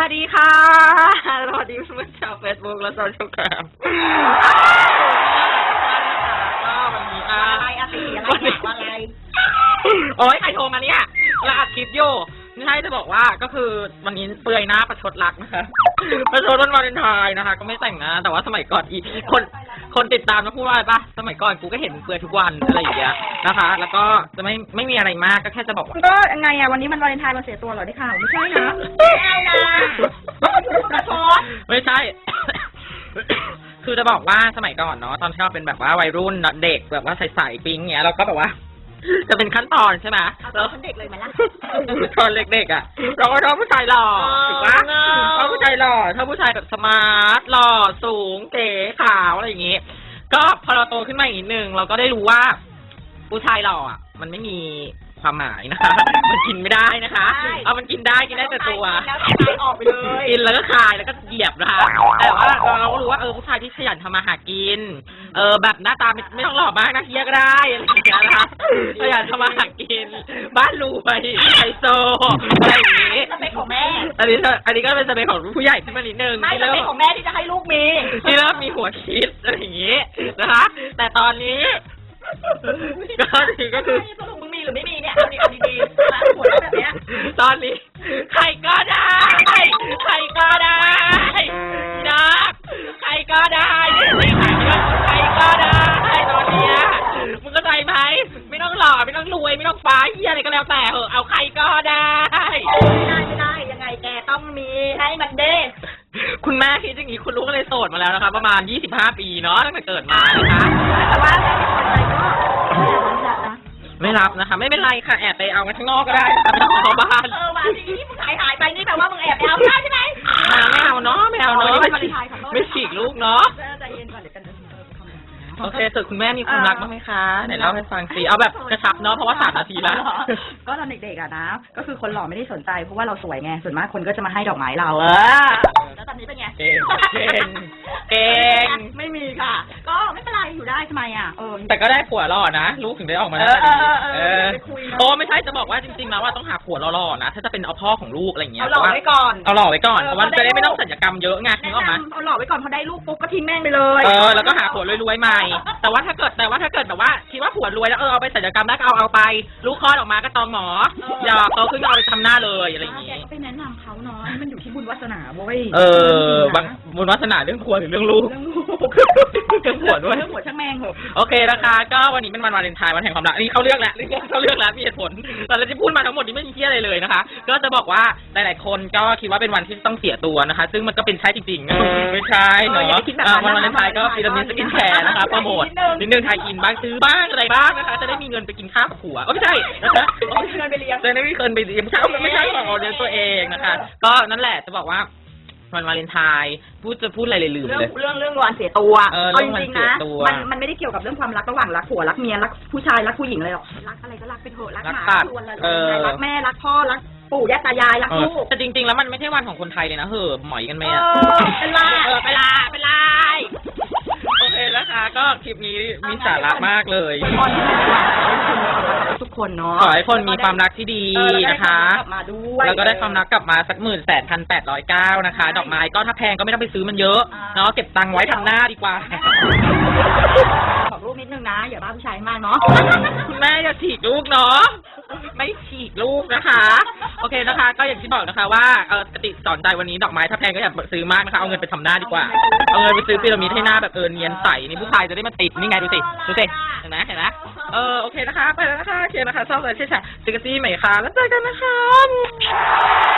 วัสดีค่ะสวัสดีเพื่อนๆชาวเฟซบุ๊กและโซเชียลแคมก็วันนี้อะอะไรอะตีอะไรวันนี้อะว่าอะไร โอ้ยใครโทรมาเนี่ยเราอัดคลิปอยู่ไม่ใช่จะบอกว่าก็คือวันนี้เปลือยหน้าประชดรักนะคะ ประชดวันวาเลนไทน์นะคะ ก็ไม่แต่งนะแต่ว่าสมัยก่อนอีคน คนติดตามนะพูดว่าอะไรปะสมัยก่อนกูก็เห็นมึงเปลือยทุกวันอะไรอย่างเงี้ยนะคะ แล้วก็จะไม่ไม่มีอะไรมากก็แค่จะบอกว่า ก็ยังไงอะวันนี้มันวาเลนไทน์มาเสียตัวเหรอได้ข่าวไม่ใช่นะไม่ใช่นะประชด ไม่ใช่ คือจะบอกว่าสมัยก่อนเนาะตอนที่เราเป็นแบบว่าวัยรุ่นเนอะเด็กแบบว่าใสๆปิ๊งเงี้ยเราก็แบบว่า จะเป็นขั้นตอนใช่ไหมเอาแล้วฉันเด็กเลยไหมล่ะตอนเด็กๆอะ เราก็ชอบผู้ชายหล่ออ๋อถูกปะเงาชอบผู้ชายหล่อชอบผู้ชายแบบสมาร์ทหล่อสูงเก๋ขาวอะไรอย่างงี้ ก็พอเราโตขึ้นมาอีกนิดนึงเราก็ได้รู้ว่าผู้ชายหล่ออะ มันไม่มี ความหมายนะคะ มันกินไม่ได้นะคะเอามันกินได้กินได้แต่ตัว แล้วทำไมออกไปเลย กินแล้วก็คายแล้วก็เหยียบนะคะ แต่ว่าเราก็รู้ว่าเออผู้ชายที่ขยันทำมาหากิน เออแบบหน้าตาไม่ไม่ต้องหล่อมากนะเฮียก็ได้อะไรอย่างเงี้ยนะคะขยันทำมาหากิน บ้านรวยไฮโซอะไรอย่างงี้สเปคของแม่ อันนี้อันนี้ก็เป็นสเปคของผู้ใหญ่ขึ้นมานิดนึงไม่ที่สเริ่เปมคของแม่ที่จะให้ลูกมี ที่เริ่มมีหัวคิดอะไรอย่างงี้นะคะ แต่ตอนนี้ ก็นี่ก็คือส รุปมึงมีหรือไม่มีเนี่ยเอาดีเอาดีๆนะหัวเราะแบบเนี้ยตอนนี้ใครก็ได้ใครก็ได้นะใครก็ได้ไม่ใช่ใครก็ได้ตอนเนี้ยมึงเข้าใจไหมไม่ต้องหล่อไม่ต้องรวยไม่ต้องฟ้าเฮียอะไรก็แล้วแต่เหอะเอาใครก็ได้ ไม่ได้ไม่ได้ยังไงแกต้องมีให้มันเด้คุณแม่คิดอย่างนี้คุณลูกก็เลยโสดมาแล้วนะคะ ประมาณ 25 ปีเนาะตั้งแต่เกิดมานะคะ แต่ว่าแม่ที่คนใจก็ไม่รับนะ ไม่รับนะคะ ไม่เป็นไรค่ะ แอบไปเอากันข้างนอกก็ได้นะคะไม่ต้องเข้าบ้านเออมาสิที่มึงหายหายไปนี่แปลว่ามึงแอบไปเอาได้ใช่ไหมไม่เอาเนาะไม่เอาเนาะอ๋อไม่วันวาเลนไทน์ขอโทษไม่ฉีกลูกเนาะเออใจเย็นก่อนเดี๋ยวกันเดี๋ยวเออคำถามนะโอเคส่วนคุณแม่มีความรักบ้างไหมคะไหนเล่าให้ฟังสิเอาแบบกระชับเนาะเพราะว่าสามนาทีแล้วก็ตอนเด็กๆอะนะก็คือคนหล่อไม่ได้สนใจเพราะว่าเราสวยไงส่วนมากคนก็จะมาให้ดอกไม้เราเออแล้วตอนนี้เป็นไงเก่งเก่ง มอะเออ แต่ก็ได้ผัวหล่อนะลูกถึงได้ออกมาเออเออเออเออไปคุยเนอะ โอ้ไม่ใช่จะบอกว่าจริงๆแล้วว่าต้องหาผัวหล่อๆนะถ้าจะเป็นเอาพ่อของลูกอะไรอย่างเงี้ยเอาหล่อไว้ก่อน เอาหล่อไว้ก่อนเออเพราะว่าพอได้จะได้ไม่ต้องสัญญกรรมเยอะไงนึแนะกออกไหม นำเอาหล่อไว้ก่อนพอได้ลูกปุ๊บก็ทิ้งแม่งไปเลยเออแล้วก็หาผัวรวยๆใหม่ แต่ว่าถ้าเกิดแต่ว่าถ้าเกิดแบบว่าคิดว่าผัวรวยแล้วเออเอาไปสัญญกรรมได้ก็เอาเอาไปลูกคลอดออกมาก็ตองหมออย่าเขาขึ้นก็เอาไปทำหน้าเลยอะไรอย่างแกงี้ก็ไปแนะนำเขาเนาะมันอยู่ที่บุญวาสนาเว้ยเออบางบุญวาสนาเรื่องผัวหรือเรื่องลูก เรื่องลูก เรื่องผัวด้วย เรื่องหัวช่างแมงเหอะโอเคนะคะ ก็วันนี้เป็นวันวาเลนไทน์วันแห่งความรักอันนี่เขาเลือกแล้วเรื่องเขาเลือกแล้วมีเหตุผลแต่เราที่พูดมาทั้งหมดนี้ไม่มีเที่ยอะไรเลยนะคะ ก็จะบอกว่าหลาย ๆ คนก็คิดว่าเป็นวันที่ต้องเสียตัวนะคะ ซึ่งมันก็เป็นใช่จริงๆ ไม่ใช่เนาะเอออย่าไปคิดแบบเอ่นั้อนวันวาเลนไทน์ก็พีระมิดสกินแคร์นะคะโปรโมทนิดนึงนิดนึงไทยกินบ้างซื้อบ้างอะไรบ้างนะคะ จะได้มีเงินไปกินข้าวกับผัวเออไม่ใช่นะคะเอาเงินไปเลี้ยง จะได้ไม่มีเงินไปเลี้ยงข้าวไม่ใช่หรอกเลี้ยงตัวเองนะคะ ก็นั่นแหละจะบอกว่า วันวาเลนไทน์พูดจะพูดอะไรเลยลืมเรื่องเลย เรื่องเรื่องวันเสียตัวเออเอาเรื่จองวันริงๆเสียนะตัวมันมันไม่ได้เกี่ยวกับเรื่องความรักระหว่างรักผัวรักเมียรักผู้ชายรักผู้หญิงเลยหรอกรักอะไรก็รักไปเถอะรักรักหมาสัตว์ชวนอะไรเออ รักแม่รักพ่อรักปู่ย่าตายายรักเออลูกแต่จริง ๆ แล้วมันไม่ใช่วันของคนไทยเลยนะเฮ้อหมอยกันไหมเออะ อเป็นไรเออเป็นไรเป็นไร โอเคนะคะ ก็คลิปนี้มีสาระมากเลยทุก คนเนาะขอให้คนมีความรักที่ดีเออแล้วก็ได้นะคะ วามรักกลับมาด้วย แล้วก็ได้ความรักกลับมาสักหมื่นแสนพันแปดร้อยเก้านะคะ ดอกไม้ก็ถ้าแพงก็ไม่ต้องไปซื้อมันเยอะอ่า เนาะเก็บตังค์ไว้ทำหน้าดีกว่า บอกลูกนิดนึงนะ อย่าบ้าผู้ชายมากเนาะ คุณแม่อย่าฉีกลูกเนาะไม่ฉีกลูกนะคะ โอเคนะคะ ก็อย่างที่บอกนะคะว่าเออกติสอนใจวันนี้ดอกไม้ถ้าแพงก็อย่าซื้อมากนะคะเอาเงินไปทำหน้าดีกว่าเอาเงินไปซื้อพีระมิดให้หน้าแบบเออเนียนใสนี่ผู้ชายจะได้มาติดนี่ไงดูสิดูสิ เห็นไหมเห็นไหมเออโอเคนะคะ ไปแล้วนะคะโอเคนะคะชอบอะไรใช่ใช่ซิกซี่ใหม่ค่ะ แล้วเจอกันนะคะ